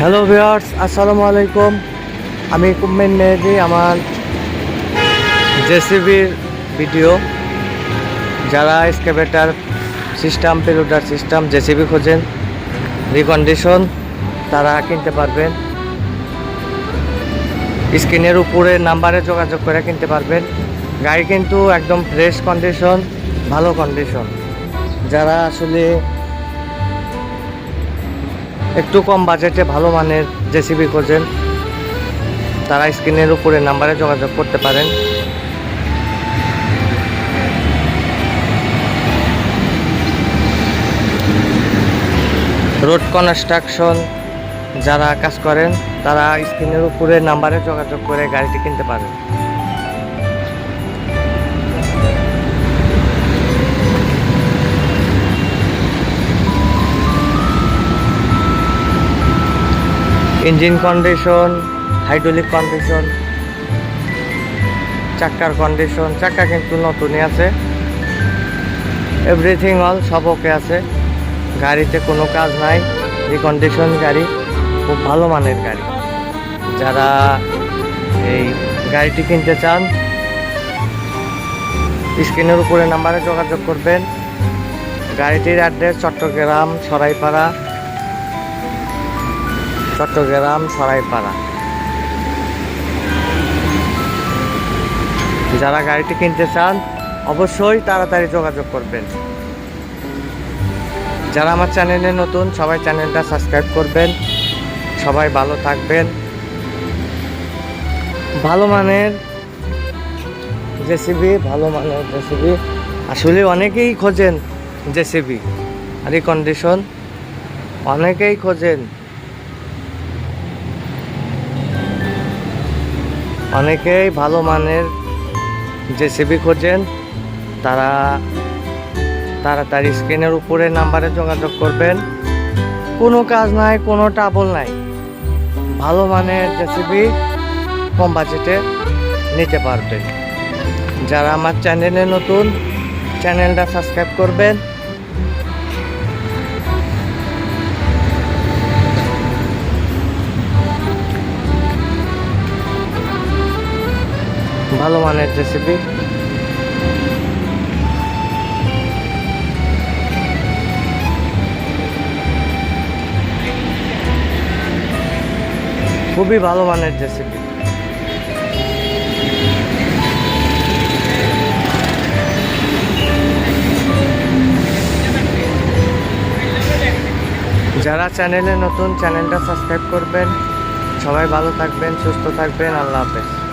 Hello viewers আসসালামু আলাইকুম আমি কুম্মেন মেহেদি, আমার জেসিবির ভিডিও যারা excavator system payloader system JCB খোঁজেন রিকন্ডিশন তারা কিনতে পারবেন। স্ক্রিনের উপরে নাম্বারে যোগাযোগ করে কিনতে পারবেন। গাড়ি কিন্তু একদম ফ্রেশ কন্ডিশন ভালো কন্ডিশন যারা আসলে একটু কম বাজেটে ভালো মানের জেসিবি খোঁজেন। তারা স্ক্রিনের উপরে নাম্বারে যোগাযোগ করতে পারেন। রোড কনস্ট্রাকশন যারা কাজ করেন, তারা স্ক্রিনের উপরে নাম্বারে যোগাযোগ করে গাড়িটি কিনতে পারেন। ইঞ্জিন কন্ডিশন হাইড্রোলিক কন্ডিশন চাক্কার কন্ডিশন চাক্কা কিন্তু নতুনই আছে। এভরিথিং অল সব ওকে আছে। গাড়িতে কোনো কাজ নাই। রিকন্ডিশন গাড়ি খুব ভালো মানের গাড়ি। যারা এই গাড়িটি কিনতে চান স্ক্রিনের উপরে নাম্বারে যোগাযোগ করবেন। গাড়িটির অ্যাড্রেস চট্টগ্রাম, সরাইপাড়া চট্টগ্রাম সরাইপাড়া। যারা গাড়িটি কিনতে চান, অবশ্যই তাড়াতাড়ি যোগাযোগ করবেন। যারা আমার চ্যানেলে নতুন, সবাই চ্যানেলটা সাবস্ক্রাইব করবেন। সবাই ভালো থাকবেন। ভালো মানের জেসিবি, ভালো মানের জেসিবি। আসলে অনেকেই খোঁজেন জেসিবি। রিকন্ডিশন অনেকেই খোঁজেন অনেকেই ভালো মানের জেসিবি খোঁজেন, তারা তাড়াতাড়ি স্ক্রিনের উপরে নাম্বারে যোগাযোগ করবেন। কোনো কাজ নাই, কোনো টাবল নাই। ভালো মানের জেসিবি কম বাজেটে নিতে পারবেন। যারা আমার চ্যানেলে নতুন, চ্যানেলটা সাবস্ক্রাইব করবেন। ভালো মানের রেসিপি খুবই ভালো মানের রেসিপি যারা চ্যানেলে নতুন চ্যানেলটা সাবস্ক্রাইব করবেন। সবাই ভালো থাকবেন, সুস্থ থাকবেন, আল্লাহ হাফেজ।